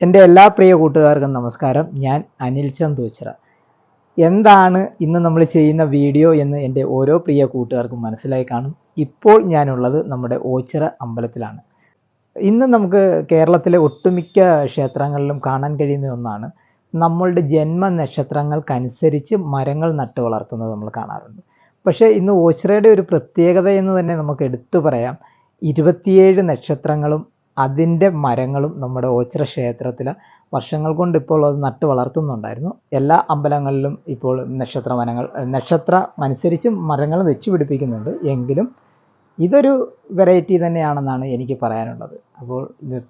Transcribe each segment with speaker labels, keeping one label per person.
Speaker 1: എന്റെ എല്ലാ പ്രിയ കൂട്ടുകാർക്കും നമസ്കാരം. ഞാൻ അനിൽ ചന്തോച്ചിറ എന്താണ് ഇന്ന് നമ്മൾ ചെയ്യുന്ന വീഡിയോ എന്ന് എന്റെ ഓരോ പ്രിയ കൂട്ടുകാർക്കും മനസ്സിലായി കാണും. ഇപ്പോൾ ഞാനുള്ളത് നമ്മുടെ ഓച്ചിറ അമ്പലത്തിലാണ്. ഇന്ന് നമുക്ക് കേരളത്തിലെ ഒട്ടുമിക്ക ക്ഷേത്രങ്ങളിലും കാണാൻ കഴിയുന്ന ഒന്നാണ് നമ്മളുടെ ജന്മ നക്ഷത്രങ്ങൾക്കനുസരിച്ച് മരങ്ങൾ നട്ടു വളർത്തുന്നത് നമ്മൾ കാണാറുണ്ട്. പക്ഷേ ഇന്ന് ഓച്ചിറയുടെ ഒരു പ്രത്യേകത എന്ന് തന്നെ നമുക്ക് എടുത്തു പറയാം. ഇരുപത്തിയേഴ് നക്ഷത്രങ്ങളും അതിന്റെ മരങ്ങളും നമ്മുടെ ഓച്ചിറ ക്ഷേത്രത്തിൽ വർഷങ്ങൾ കൊണ്ട് ഇപ്പോൾ അത് നട്ടു വളർത്തുന്നുണ്ടായിരുന്നു. എല്ലാ അമ്പലങ്ങളിലും ഇപ്പോൾ നക്ഷത്ര വനങ്ങൾ നക്ഷത്രം അനുസരിച്ച് മരങ്ങൾ വെച്ച് പിടിപ്പിക്കുന്നുണ്ട്. എങ്കിലും ഇതൊരു വെറൈറ്റി തന്നെയാണെന്നാണ് എനിക്ക് പറയാനുള്ളത്. അപ്പോൾ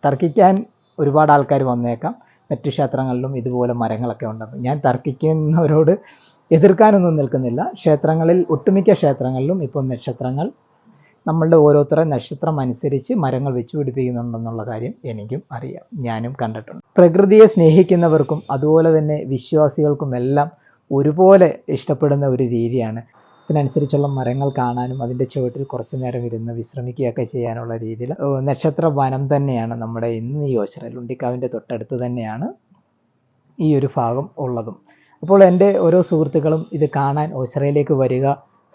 Speaker 1: തർക്കിക്കാൻ ഒരുപാട് ആൾക്കാർ വന്നേക്കാം. മറ്റു ക്ഷേത്രങ്ങളിലും ഇതുപോലെ മരങ്ങളൊക്കെ ഉണ്ടെന്ന്. ഞാൻ തർക്കിക്കുന്നവരോട് എതിർക്കാനൊന്നും നിൽക്കുന്നില്ല. ക്ഷേത്രങ്ങളിൽ ഒട്ടുമിക്ക ക്ഷേത്രങ്ങളിലും ഇപ്പോൾ നക്ഷത്രങ്ങൾ നമ്മളുടെ ഓരോരുത്തരുടെ നക്ഷത്രം അനുസരിച്ച് മരങ്ങൾ വെച്ച് പിടിപ്പിക്കുന്നുണ്ടെന്നുള്ള കാര്യം എനിക്കും അറിയാം. ഞാനും കണ്ടിട്ടുണ്ട്. പ്രകൃതിയെ സ്നേഹിക്കുന്നവർക്കും അതുപോലെ തന്നെ വിശ്വാസികൾക്കും എല്ലാം ഒരുപോലെ ഇഷ്ടപ്പെടുന്ന ഒരു രീതിയാണ്. അതിനനുസരിച്ചുള്ള മരങ്ങൾ കാണാനും അതിന്റെ ചുവട്ടിൽ കുറച്ച് നേരം ഇരുന്ന് വിശ്രമിക്കുകയൊക്കെ ചെയ്യാനുള്ള രീതിയിൽ നക്ഷത്ര വനം തന്നെയാണ് നമ്മുടെ ഇന്ന് ഈ ഓച്ചിറ ലുണ്ടിക്കാവിന്റെ തൊട്ടടുത്ത് തന്നെയാണ് ഈ ഒരു ഭാഗം ഉള്ളതും. അപ്പോൾ എന്റെ ഓരോ സുഹൃത്തുക്കളും ഇത് കാണാൻ ഓച്ചിറയിലേക്ക് വരിക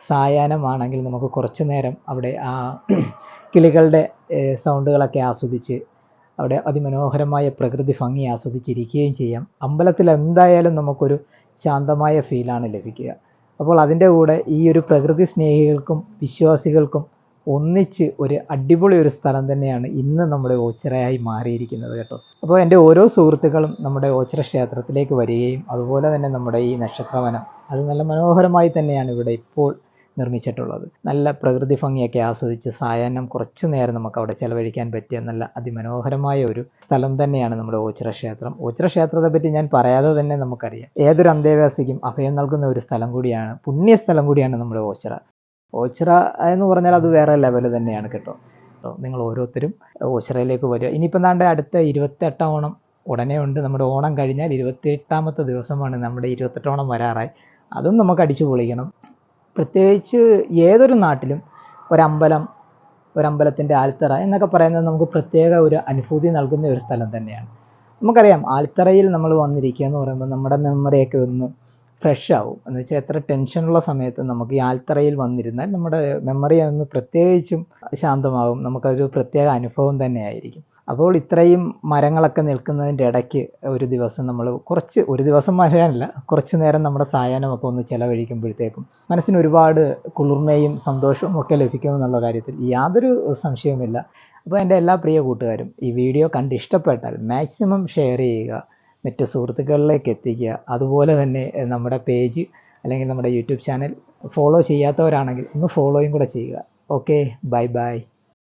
Speaker 1: സായാഹ്നമാണെങ്കിൽ നമുക്ക് കുറച്ചു നേരം അവിടെ ആ കിളികളുടെ സൗണ്ടുകളൊക്കെ ആസ്വദിച്ച് അവിടെ അതിമനോഹരമായ പ്രകൃതി ഭംഗി ആസ്വദിച്ചിരിക്കുകയും ചെയ്യാം. അമ്പലത്തിൽ എന്തായാലും നമുക്കൊരു ശാന്തമായ ഫീലാണ് ലഭിക്കുക. അപ്പോൾ അതിന്റെ കൂടെ ഈ ഒരു പ്രകൃതി സ്നേഹികൾക്കും വിശ്വാസികൾക്കും ഒന്നിച്ച് ഒരു അടിപൊളി ഒരു സ്ഥലം തന്നെയാണ് ഇന്ന് നമ്മുടെ ഓച്ചിറയായി മാറിയിരിക്കുന്നത് കേട്ടോ. അപ്പോൾ എന്റെ ഓരോ സുഹൃത്തുക്കളും നമ്മുടെ ഓച്ചിറ ക്ഷേത്രത്തിലേക്ക് വരികയും അതുപോലെ തന്നെ നമ്മുടെ ഈ നക്ഷത്രവനം അത് നല്ല മനോഹരമായി തന്നെയാണ് ഇവിടെ ഇപ്പോൾ നിർമ്മിച്ചിട്ടുള്ളത്. നല്ല പ്രകൃതി ഭംഗിയൊക്കെ ആസ്വദിച്ച് സായാഹ്നം കുറച്ചു നേരം നമുക്ക് അവിടെ ചെലവഴിക്കാൻ പറ്റിയ നല്ല അതിമനോഹരമായ ഒരു സ്ഥലം തന്നെയാണ് നമ്മുടെ ഓച്ചിറ ക്ഷേത്രം. ഓച്ചിറ ക്ഷേത്രത്തെ പറ്റി ഞാൻ പറയാതെ തന്നെ നമുക്കറിയാം. ഏതൊരു അന്തേവാസിക്കും അഭയം നൽകുന്ന ഒരു സ്ഥലം കൂടിയാണ് പുണ്യ സ്ഥലം കൂടിയാണ് നമ്മുടെ ഓച്ചിറ. ഓച്ചിറ എന്ന് പറഞ്ഞാൽ അത് വേറെ ലെവൽ തന്നെയാണ് കേട്ടോ. നിങ്ങൾ ഓരോരുത്തരും ഓച്ചിറയിലേക്ക് വരിക. ഇനിയിപ്പോൾ നാണ്ട് അടുത്ത ഇരുപത്തെട്ടാം ഓണം ഉടനെ ഉണ്ട്. നമ്മുടെ ഓണം കഴിഞ്ഞാൽ ഇരുപത്തി എട്ടാമത്തെ ദിവസമാണ് നമ്മുടെ ഇരുപത്തെട്ടോണം വരാറായി. അതും നമുക്ക് അടിച്ചു പൊളിക്കണം. പ്രത്യേകിച്ച് ഏതൊരു നാട്ടിലും ഒരമ്പലം ഒരമ്പലത്തിന്റെ ആൽത്തറ എന്നൊക്കെ പറയുന്നത് നമുക്ക് പ്രത്യേക ഒരു അനുഭൂതി നൽകുന്ന ഒരു സ്ഥലം തന്നെയാണ്. നമുക്കറിയാം ആൽത്തറയിൽ നമ്മൾ വന്നിരിക്കുക എന്ന് പറയുമ്പോൾ നമ്മുടെ മെമ്മറിയൊക്കെ ഒന്ന് ഫ്രഷ് ആവും. എന്ന് വെച്ചാൽ എത്ര ടെൻഷനുള്ള സമയത്ത് നമുക്ക് ഈ ആൽത്തറയിൽ വന്നിരുന്നാൽ നമ്മുടെ മെമ്മറി ഒന്ന് പ്രത്യേകിച്ചും ശാന്തമാകും നമുക്കൊരു പ്രത്യേക അനുഭവം തന്നെയായിരിക്കും അപ്പോൾ ഇത്രയും മരങ്ങളൊക്കെ നിൽക്കുന്നതിന്റെ ഇടയ്ക്ക് ഒരു ദിവസം നമ്മൾ കുറച്ച് ഒരു ദിവസം മഴയാനല്ല കുറച്ച് നേരം നമ്മുടെ സായാഹ്നമൊക്കെ ഒന്ന് ചിലവഴിക്കുമ്പോഴത്തേക്കും മനസ്സിന് ഒരുപാട് കുളിർമയും സന്തോഷവും ഒക്കെ ലഭിക്കുമെന്നുള്ള കാര്യത്തിൽ യാതൊരു സംശയവുമില്ല. അപ്പോൾ എന്റെ എല്ലാ പ്രിയ കൂട്ടുകാരും ഈ വീഡിയോ കണ്ട് ഇഷ്ടപ്പെട്ടാൽ മാക്സിമം ഷെയർ ചെയ്യുക മറ്റ് സുഹൃത്തുക്കളിലേക്ക് എത്തിക്കുക. അതുപോലെ തന്നെ നമ്മുടെ പേജ് അല്ലെങ്കിൽ നമ്മുടെ യൂട്യൂബ് ചാനൽ ഫോളോ ചെയ്യാത്തവരാണെങ്കിൽ ഒന്ന് ഫോളോയും കൂടെ ചെയ്യുക. Okay bye bye.